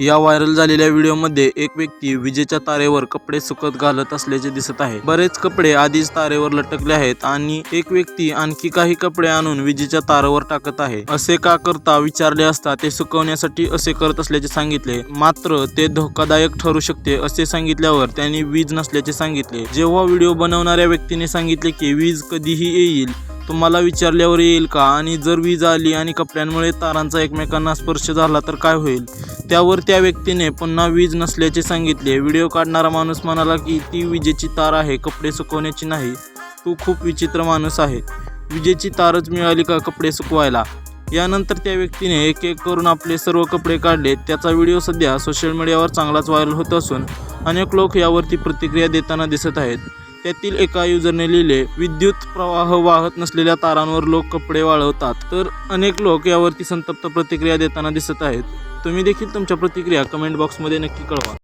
या व्हायरल झालेल्या व्हिडिओमध्ये एक व्यक्ती विजेच्या तारेवर कपडे सुकत घालत असल्याचे दिसत आहे. बरेच कपडे आधीच तारेवर लटकले आहेत आणि एक व्यक्ती आणखी काही कपडे आणून विजेच्या तारावर टाकत आहे. असे का करता विचारले असता ते सुकवण्यासाठी असे करत असल्याचे सांगितले. मात्र ते धोकादायक ठरू शकते असे सांगितल्यावर त्यांनी वीज नसल्याचे सांगितले. जेव्हा व्हिडिओ बनवणाऱ्या व्यक्तीने सांगितले की वीज कधीही येईल तुम्हाला विचारल्यावर येईल का? आणि जर वीज आली आणि कपड्यांमुळे तारांचा एकमेकांना स्पर्श झाला तर काय होईल? त्यावर त्या व्यक्तीने पुन्हा वीज नसल्याचे सांगितले. व्हिडिओ काढणारा माणूस म्हणाला की ती विजेची तार आहे कपडे सुकवण्याची नाही. तू खूप विचित्र माणूस आहे. विजेची तारच मिळाली का कपडे सुकवायला? यानंतर त्या व्यक्तीने एक एक करून आपले सर्व कपडे काढले. त्याचा व्हिडिओ सध्या सोशल मीडियावर चांगलाच व्हायरल होत असून अनेक लोक यावरती प्रतिक्रिया देताना दिसत आहेत. त्यातील एका युजरने लिहिले विद्युत प्रवाह वाहत नसलेल्या तारांवर लोक कपडे वाळवतात. तर अनेक लोक यावरती संतप्त प्रतिक्रिया देताना दिसत आहेत. तुम्ही देखील तुमच्या प्रतिक्रिया कमेंट बॉक्समध्ये नक्की कळवा.